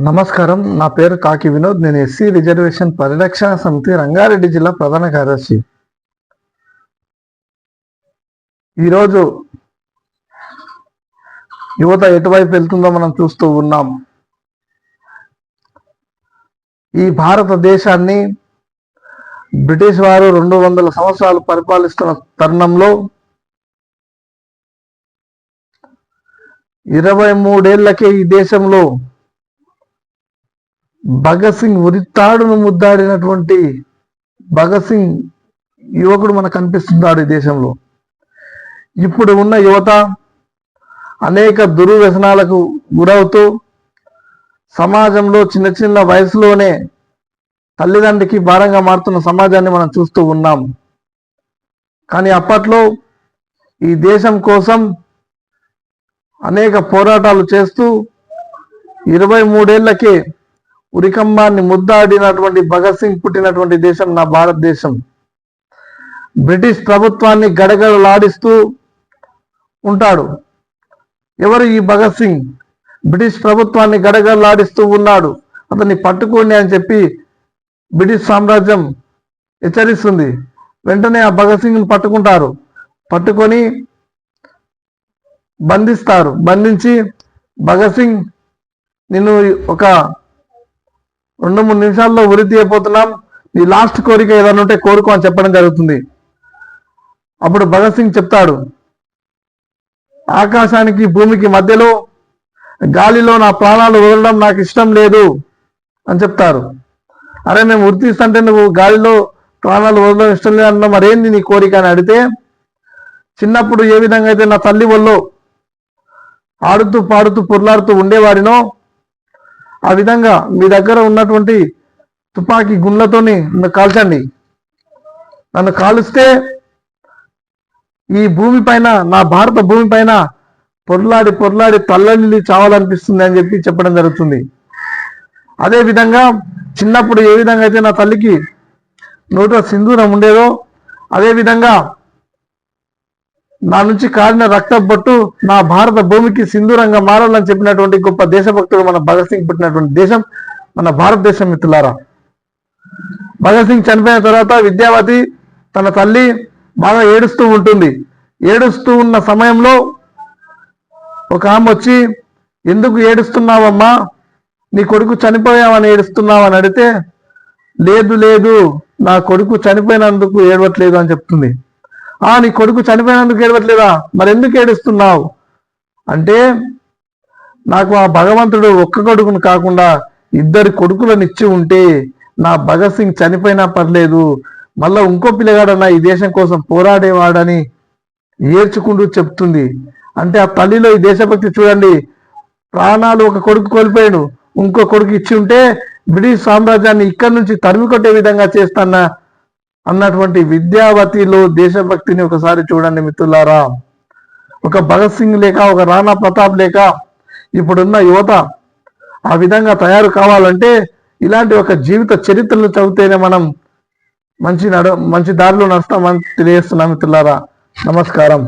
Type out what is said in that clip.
నమస్కారం. నా పేరు కాకి వినోద్. నేను ఎస్సీ రిజర్వేషన్ పరిరక్షణ సమితి రంగారెడ్డి జిల్లా ప్రధాన కార్యదర్శి. ఈరోజు యువత ఎటువైపు వెళ్తుందో మనం చూస్తూ ఉన్నాం. ఈ భారతదేశాన్ని బ్రిటిష్ వారు రెండు వందల సంవత్సరాలు పరిపాలిస్తున్న తరుణంలో ఇరవై మూడేళ్ళకే ఈ దేశంలో భగత్ సింగ్ ఉరితాడును ముద్దాడినటువంటి భగత్ సింగ్ యువకుడు మనకు కనిపిస్తున్నాడు ఈ దేశంలో. ఇప్పుడు ఉన్న యువత అనేక దుర్వ్యసనాలకు గురవుతూ సమాజంలో చిన్న చిన్న వయసులోనే తల్లిదండ్రికి భారంగా మారుతున్న సమాజాన్ని మనం చూస్తూ ఉన్నాం. కానీ అప్పట్లో ఈ దేశం కోసం అనేక పోరాటాలు చేస్తూ ఇరవై మూడేళ్ళకే ఉరికంబాన్ని ముద్దాడినటువంటి భగత్ సింగ్ పుట్టినటువంటి దేశం నా భారతదేశం. బ్రిటిష్ ప్రభుత్వాన్ని గడగడలాడిస్తూ ఉంటాడు. ఎవరు ఈ భగత్ సింగ్? బ్రిటిష్ ప్రభుత్వాన్ని గడగడలాడిస్తూ ఉన్నాడు. అతన్ని పట్టుకోండి అని చెప్పి బ్రిటిష్ సామ్రాజ్యం హెచ్చరిస్తుంది. వెంటనే ఆ భగత్ సింగ్ని పట్టుకుంటారు. పట్టుకొని బంధిస్తారు. బంధించి భగత్ సింగ్ నిన్ను ఒక రెండు మూడు నిమిషాల్లో ఉరి తీయబోతున్నాం నీ లాస్ట్ కోరిక ఏదైనా ఉంటే కోరుకో అని చెప్పడం జరుగుతుంది. అప్పుడు భగత్ సింగ్ చెప్తాడు ఆకాశానికి భూమికి మధ్యలో గాలిలో నా ప్రాణాలు వదలడం నాకు ఇష్టం లేదు అని చెప్తారు. అరే మేము ఉరితీస్తుంటే నువ్వు గాలిలో ప్రాణాలు వదలడం ఇష్టం లేదు అన్న మరేంది నీ కోరిక అని అడిగితే చిన్నప్పుడు ఏ విధంగా అయితే నా తల్లి వల్లో ఆడుతూ పాడుతూ పొర్లాడుతూ ఉండేవాడినో ఆ విధంగా మీ దగ్గర ఉన్నటువంటి తుపాకీ గుండ్లతోని నన్ను కాల్చండి. నన్ను కాలుస్తే ఈ భూమి పైన నా భారత భూమి పైన పొర్లాడి పొర్లాడి తల్లనిల్లి చావాలనిపిస్తుంది అని చెప్పి చెప్పడం జరుగుతుంది. అదే విధంగా చిన్నప్పుడు ఏ విధంగా అయితే నా తల్లికి నోట సింధూరం ఉండేదో అదే విధంగా నా నుంచి కారిన రక్త బొట్టు నా భారత భూమికి సింధూరంగా మారాలని చెప్పినటువంటి గొప్ప దేశభక్తుడు మన భగత్ సింగ్ పుట్టినటువంటి దేశం మన భారతదేశం మిత్రులారా. భగత్ సింగ్ చనిపోయిన తర్వాత విద్యావతి తన తల్లి బాగా ఏడుస్తూ ఉంటుంది. ఏడుస్తూ ఉన్న సమయంలో ఒక ఆమె వచ్చి ఎందుకు ఏడుస్తున్నావమ్మా? నీ కొడుకు చనిపోయావని ఏడుస్తున్నావని అడిగితే లేదు లేదు నా కొడుకు చనిపోయినందుకు ఏడవట్లేదు అని చెప్తుంది. ఆ నీ కొడుకు చనిపోయినందుకు ఏడవట్లేదా? మరి ఎందుకు ఏడుస్తున్నావు? అంటే నాకు ఆ భగవంతుడు ఒక్క కొడుకును కాకుండా ఇద్దరు కొడుకులను ఇచ్చి ఉంటే నా భగత్ సింగ్ చనిపోయినా పర్లేదు. మళ్ళా ఇంకో పిల్లగాడన్నా ఈ దేశం కోసం పోరాడేవాడని ఏడ్చుకుంటూ చెప్తుంది. అంటే ఆ తల్లిలో ఈ దేశభక్తి చూడండి. ప్రాణాలు ఒక కొడుకు కోల్పోయాడు. ఇంకో కొడుకు ఇచ్చి ఉంటే బ్రిటిష్ సామ్రాజ్యాన్ని ఇక్కడి నుంచి తరిమి కొట్టే విధంగా చేస్తానా అన్నటువంటి విద్యావతిలో దేశభక్తిని ఒకసారి చూడండి మిత్రులారా. ఒక భగత్ సింగ్ లేక ఒక రాణా ప్రతాప్ లేక ఇప్పుడున్న యువత ఆ విధంగా తయారు కావాలంటే ఇలాంటి ఒక జీవిత చరిత్రలు చదివితేనే మనం మంచి నడ మంచి దారిలో నడుస్తామని తెలియజేస్తున్నాం మిత్రులారా. నమస్కారం.